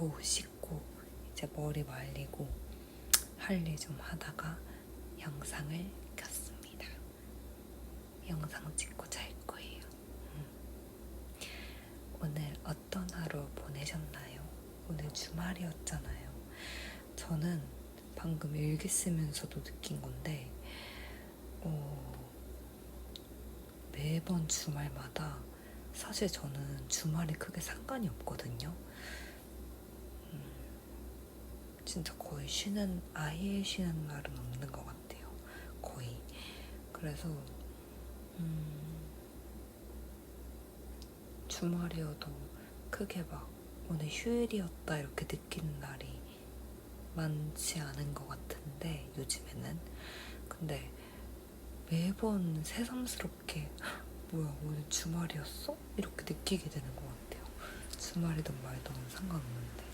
넣고 씻고 이제 머리 말리고 할 일 좀 하다가 영상을 켰습니다. 영상 찍고 잘 거예요. 음. 오늘 어떤 하루 보내셨나요? 오늘 주말이었잖아요. 저는 방금 일기 쓰면서도 느낀 건데, 어, 매번 주말마다 사실 저는 주말에 크게 상관이 없거든요. 음, 진짜 거의 쉬는, 아예 쉬는 날은 없는 것 같아요. 거의. 그래서, 음, 주말이어도 크게 막 오늘 휴일이었다 이렇게 느끼는 날이 많지 않은 것 같은데 요즘에는 근데 매번 새삼스럽게 "헉, 뭐야 오늘 주말이었어? 이렇게 느끼게 되는 것 같아요 주말이든 말든 상관없는데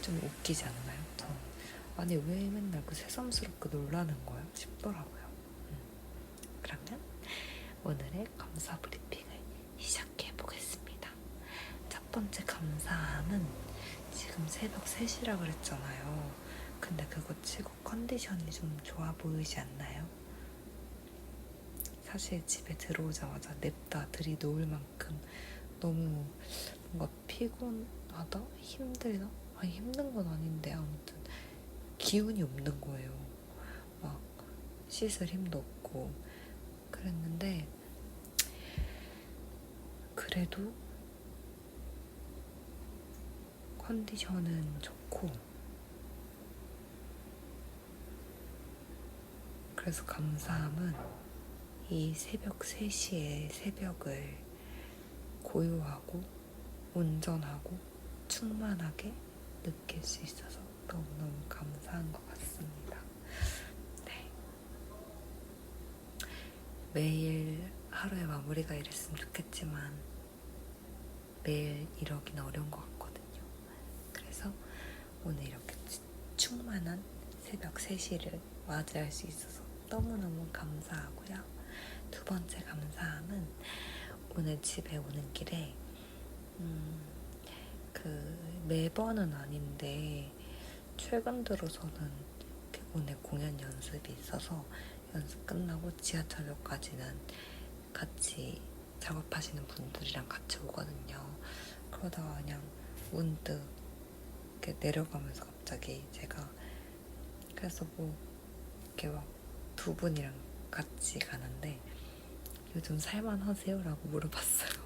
좀 웃기지 않나요? 저 아니 왜 맨날 그 새삼스럽게 놀라는 거야 싶더라고요 음. 그러면 오늘의 감사 브리핑을 시작해 보겠습니다. 첫 번째 감사함은 지금 새벽 3시라 그랬잖아요. 근데 그거 치고 컨디션이 좀 좋아 보이지 않나요? 사실 집에 들어오자마자 냅다 들이놓을 만큼 너무 뭔가 피곤하다? 힘들다? 아니 힘든 건 아닌데 아무튼 기운이 없는 거예요. 막 씻을 힘도 없고 그랬는데 그래도 컨디션은 좋고 그래서 감사함은 이 새벽 3시에 새벽을 고요하고 온전하고 충만하게 느낄 수 있어서 너무너무 감사한 것 같습니다. 네. 매일 하루의 마무리가 이랬으면 좋겠지만 매일 이러기는 어려운 것 같거든요. 그래서 오늘 이렇게 충만한 새벽 3시를 맞이할 수 있어서 너무너무 감사하고요. 두 번째 감사함은 오늘 집에 오는 길에 음, 그 매번은 아닌데 최근 들어서는 오늘 공연 연습이 있어서 연습 끝나고 지하철역까지는 같이 작업하시는 분들이랑 같이 오거든요. 그러다가 그냥 문득 이렇게 내려가면서 갑자기 제가 그래서 뭐 이렇게 막 두 분이랑 같이 가는데 요즘 살만하세요? 라고 물어봤어요.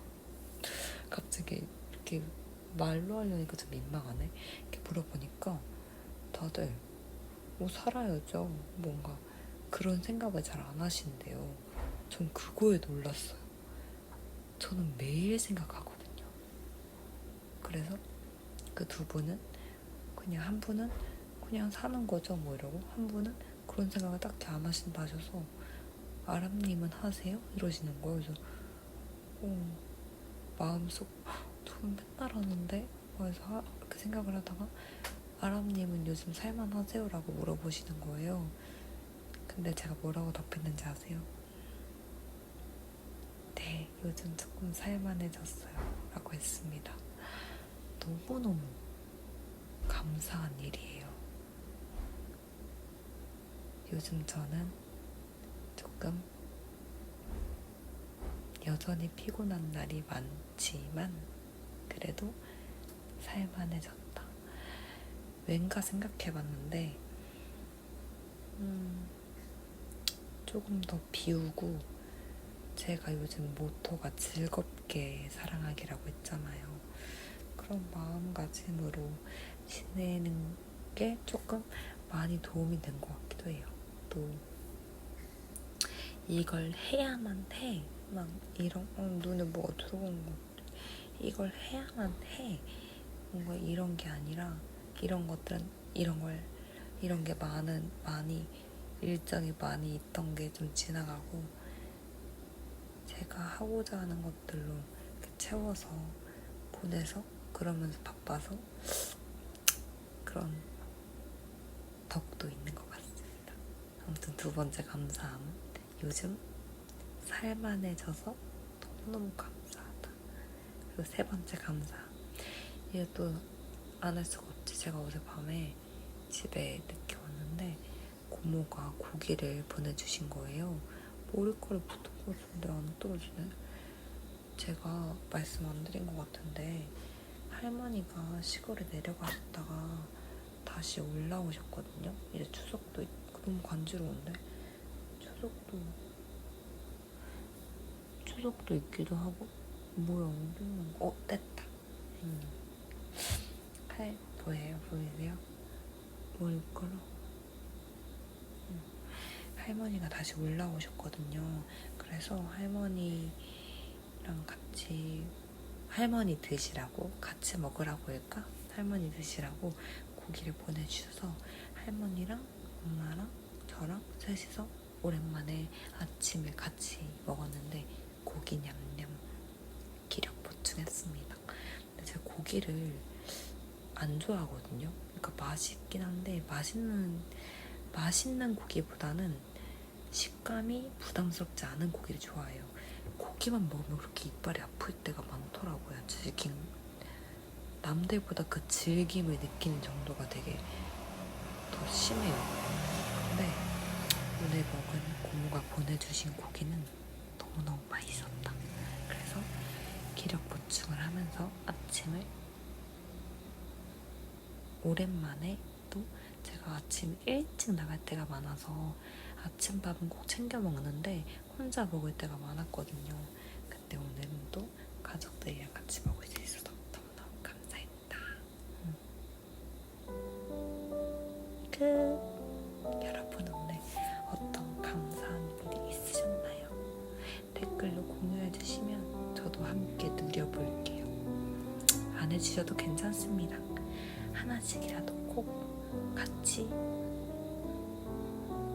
갑자기 이렇게 말로 하려니까 좀 민망하네. 이렇게 물어보니까 다들 뭐 살아야죠. 뭔가 그런 생각을 잘 안 하신대요. 전 그거에 놀랐어요. 저는 매일 생각하거든요. 그래서 그 두 분은 그냥 한 분은 그냥 사는 거죠 뭐 이러고 한 분은 그런 생각을 딱히 안 하신다 하셔서 아람님은 하세요? 이러시는 거예요. 그래서 어, 마음속 맨날 하는데 그래서 하, 그렇게 생각을 하다가 아람님은 요즘 살만하세요? 라고 물어보시는 거예요. 근데 제가 뭐라고 답했는지 아세요? 네, 요즘 조금 살만해졌어요. 라고 했습니다. 너무너무 감사한 일이에요. 요즘 저는 조금 여전히 피곤한 날이 많지만 그래도 살만해졌다. 왠가 생각해봤는데 음, 조금 더 비우고 제가 요즘 모토가 즐겁게 사랑하기라고 했잖아요. 그런 마음가짐으로 지내는 게 조금 많이 도움이 된 것 같기도 해요. 또 이걸 해야만 해. 막 이런 어, 눈에 뭐가 들어오는. 이걸 해야만 해. 뭔가 이런 게 아니라 이런 것들은 이런 걸 이런 게 많은 많이 일정이 많이 있던 게 좀 지나가고 제가 하고자 하는 것들로 채워서 보내서 그러면서 바빠서 그런 덕도 있는 것 같습니다. 아무튼 두 번째 감사함은 요즘 살만해져서 너무너무 감사하다. 그리고 세 번째 감사. 이것도 안 할 수가 없지. 제가 어제 밤에 집에 늦게 왔는데 고모가 고기를 보내주신 거예요. 머리카락 붙은 거 같은데 안 떨어지네. 제가 말씀 안 드린 것 같은데 할머니가 시골에 내려가셨다가 다시 올라오셨거든요. 이제 추석도 있고 너무 간지러운데 추석도 추석도 있기도 하고 뭐야 어디 있는 거? 어 됐다. 음. 할 보여요 보이세요? 머리카락. 음. 할머니가 다시 올라오셨거든요. 그래서 할머니랑 같이 할머니 드시라고 같이 먹으라고 할까? 할머니 드시라고 고기를 보내주셔서 할머니랑 엄마랑 저랑 셋이서 오랜만에 아침을 같이 먹었는데 고기 냠 보충했습니다. 근데 제가 고기를 안 좋아하거든요. 그러니까 맛있긴 한데 맛있는 맛있는 고기보다는 식감이 부담스럽지 않은 고기를 좋아해요. 고기만 먹으면 그렇게 이빨이 아플 때가 많더라고요. 즐김. 남들보다 그 즐김을 느끼는 정도가 되게 더 심해요. 근데 오늘 먹은 고모가 보내주신 고기는 너무너무 맛있었다. 그래서 기력 보충을 하면서 아침을 오랜만에 또 제가 아침 일찍 나갈 때가 많아서 아침밥은 꼭 챙겨 먹는데 혼자 먹을 때가 많았거든요. 근데 오늘은 또 가족들이랑 같이 먹을 수 있어서 너무너무 감사했다. 음. 끝. 여러분 안 해주셔도 괜찮습니다. 하나씩이라도 꼭 같이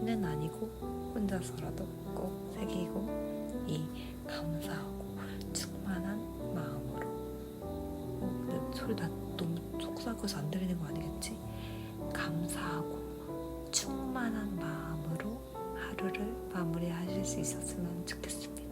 는 아니고 혼자서라도 꼭 새기고 이 감사하고 충만한 마음으로 어, 근데 소리 나 너무 속삭여서 안 들리는 거 아니겠지? 감사하고 충만한 마음으로 하루를 마무리하실 수 있었으면 좋겠습니다.